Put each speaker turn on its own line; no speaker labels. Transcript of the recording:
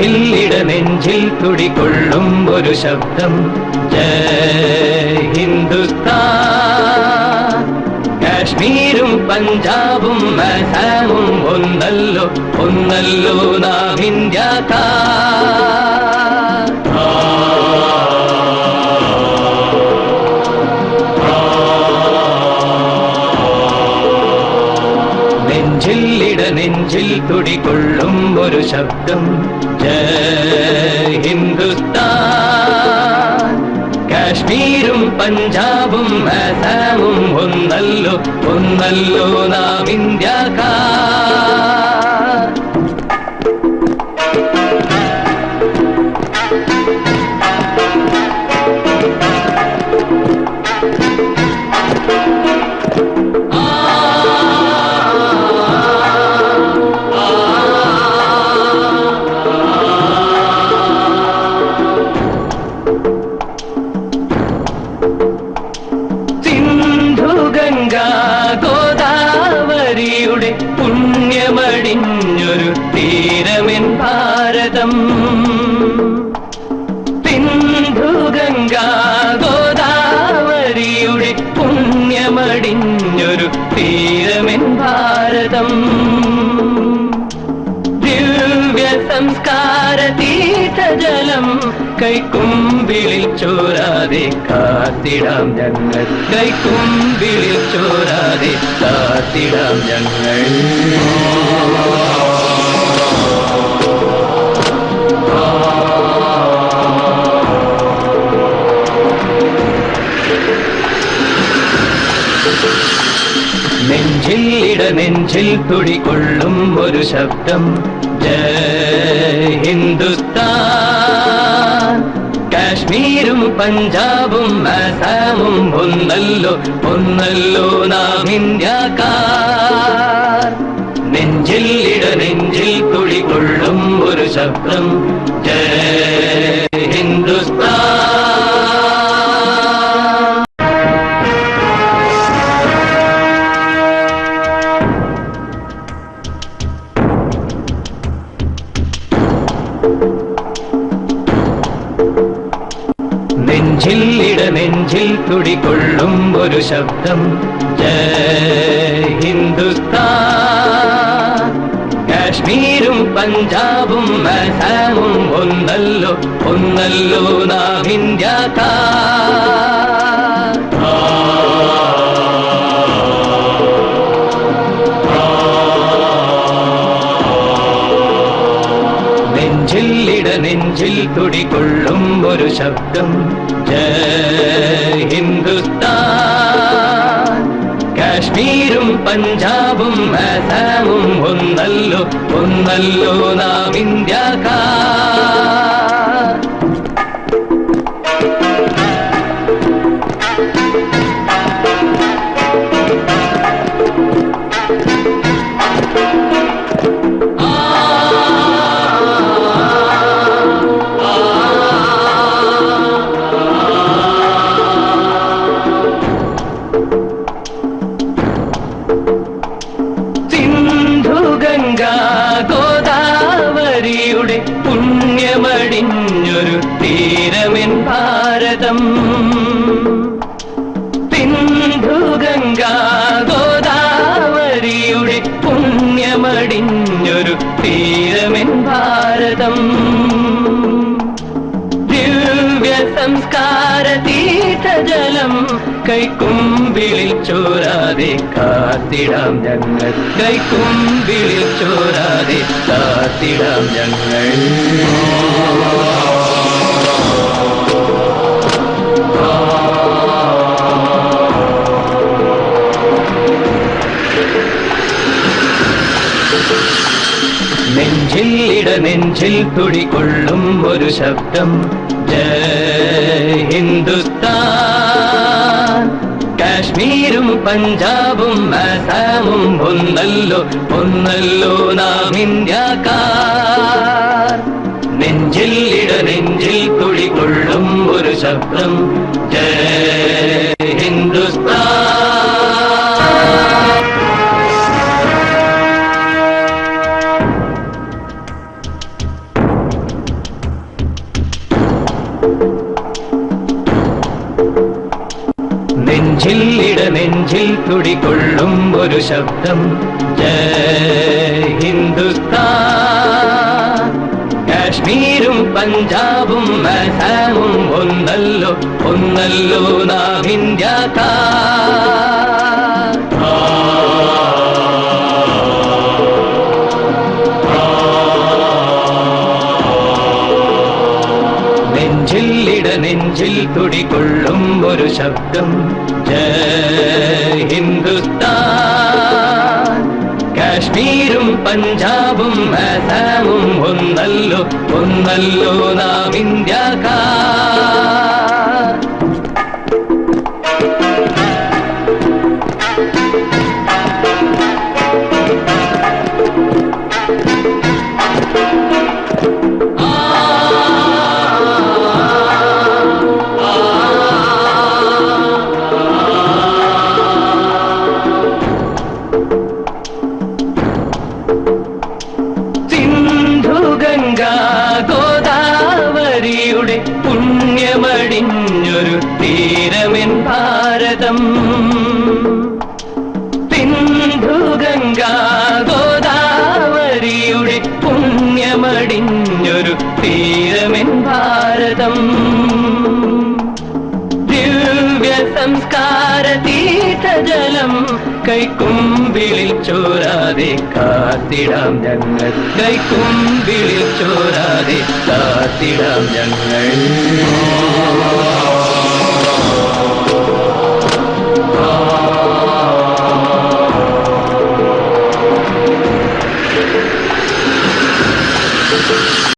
നെഞ്ചിൽ തുടികൊള്ളും ഒരു ശബ്ദം. ജയ് ഹിന്ദുസ്ഥാൻ. കാശ്മീരും പഞ്ചാബും അസാമും ഒന്നല്ലോ ഒന്നല്ലോ നാം ഇന്ത്യക്കാർ നെഞ്ചിൽ തുടികൊള്ളും ഒരു ശബ്ദം. ജയ് ഹിന്ദുസ്ഥാൻ. കാശ്മീരും പഞ്ചാബും അസാമും ഒന്നല്ലോ ഒന്നല്ലോ നാം ഇന്ത്യക്കാർ. ദിവ്യ സംസ്കാര തീർത്ഥജലം കൈക്കുമ്പിളിൽ ചോരാതെ കാത്തിടാം ഞങ്ങൾ. കൈക്കുമ്പിളിൽ ചോരാതെ കാത്തിടാം ഞങ്ങൾ. നെഞ്ചിൽ ഇട നെഞ്ചിൽ തുടികൊള്ളും ഒരു ശബ്ദം. ഹിന്ദുസ്ഥാൻ. കാശ്മീരും പഞ്ചാബും അസാമും ഒന്നല്ലോ ഒന്നല്ലോ നാം ഇന്ത്യക്കാർ. നെഞ്ചിൽ ഇട നെഞ്ചിൽ കുടികൊള്ളും ഒരു ശബ്ദം. നെഞ്ചിൽ ഇട നെഞ്ചിൽ തുടികൊള്ളും ഒരു ശബ്ദം. ജയ് ഹിന്ദുസ്ഥാൻ. കാശ്മീരും പഞ്ചാബും അസാമും ഒന്നല്ലോ ഒന്നല്ലോ നാം ഇന്ത്യക്കാർ നെഞ്ചിൽ തുടികൊള്ളും ഒരു ശബ്ദം. ജയ് ഹിന്ദുസ്ഥാൻ. കാശ്മീരും പഞ്ചാബും അസാമും ഒന്നല്ലോ ഒന്നല്ലോ നാം ഇന്ത്യക്കാർ. തീർത്ഥജലം കൈക്കുമ്പിളിൽ ചോരാതെ കാത്തിടാം ഞങ്ങൾ. കൈക്കുമ്പിളിൽ ചോരാതെ കാത്തിടാം ഞങ്ങൾ. നെഞ്ചിൽ ഇട നെഞ്ചിൽ തുടികൊള്ളും ഒരു ശബ്ദം. ഹിന്ദുസ്ഥാൻ. കാശ്മീരും പഞ്ചാബും മസാമും ഒന്നല്ലോ ഒന്നല്ലോ നാം ഇന്ത്യക്കാർ. നെഞ്ചിൽ ഇട നെഞ്ചിൽ തുടികൊള്ളും ഒരു ശബ്ദം നെഞ്ചിൽ ഇട നെഞ്ചിൽ തുടികൊള്ളും ഒരു ശബ്ദം. ജയ് ഹിന്ദുസ്ഥാൻ. കാശ്മീരും പഞ്ചാബും മഹാമും ഒന്നല്ലോ ഒന്നല്ലോ നാം ഇന്ത്യക്കാർ നെഞ്ചിൽ ഇട നെഞ്ചിൽ തുടികൊള്ളും ഒരു ശബ്ദം. കാശ്മീരും പഞ്ചാബും ആസാമും ഒന്നല്ലോ ഒന്നല്ലോ നാം ഇന്ത്യക്കാർ ദിവ്യ സംസ്കാര തീർത്ഥജലം കൈക്കുമ്പിളിൽ ചോരാതെ കാത്തിടാം ഞങ്ങൾ. കൈക്കുമ്പിളിൽ ചോരാതെ കാത്തിടാം ഞങ്ങൾ.